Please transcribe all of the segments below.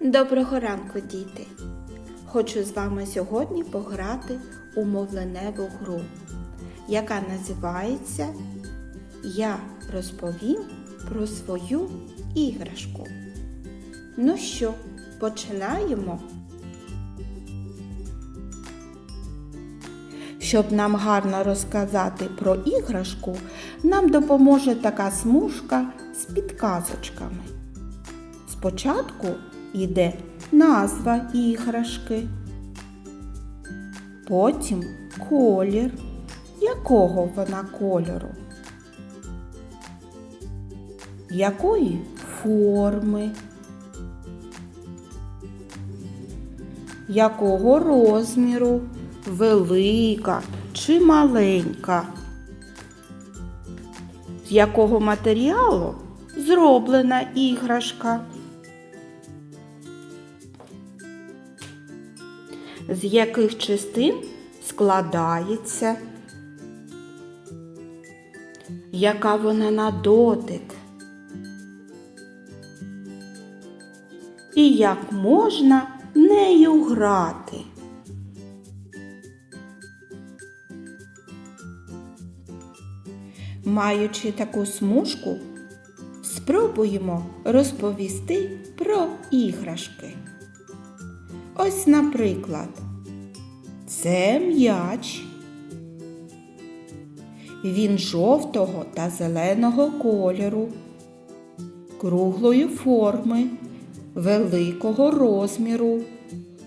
Доброго ранку, діти! Хочу з вами сьогодні пограти у мовленеву гру, яка називається Я розповім про свою іграшку. Ну що, починаємо? Щоб нам гарно розказати про іграшку, нам допоможе така смужка з підказочками. Спочатку йде назва іграшки, потім колір, якого вона кольору, якої форми, якого розміру, велика чи маленька, з якого матеріалу зроблена іграшка. З яких частин складається, яка вона на дотик, і як можна нею грати. Маючи таку смужку, спробуємо розповісти про іграшки. Ось, наприклад, це м'яч. Він жовтого та зеленого кольору, круглої форми, великого розміру,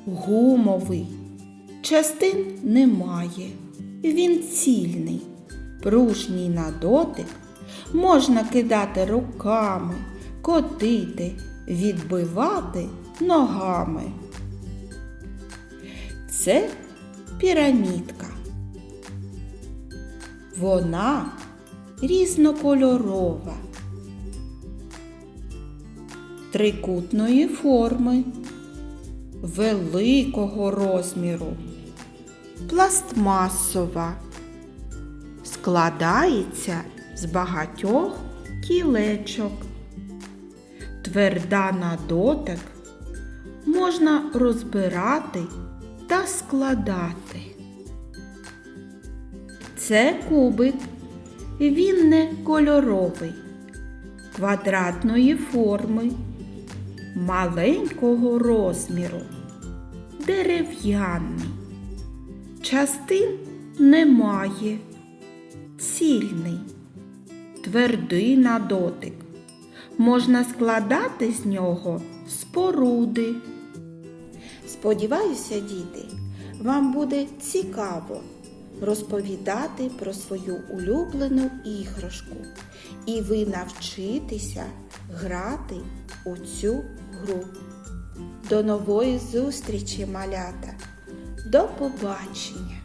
гумовий. Частин немає. Він цільний, пружній на дотик, можна кидати руками, котити, відбивати ногами. Це пірамідка. Вона різнокольорова, трикутної форми, великого розміру, пластмасова, складається з багатьох кілечок, тверда на дотик, можна розбирати складати. Це кубик. Він не кольоровий, квадратної форми, маленького розміру, дерев'яний. Частин немає, цільний, твердий на дотик. Можна складати з нього споруди. Сподіваюся, діти, вам буде цікаво розповідати про свою улюблену іграшку, і ви навчитеся грати у цю гру. До нової зустрічі, малята! До побачення!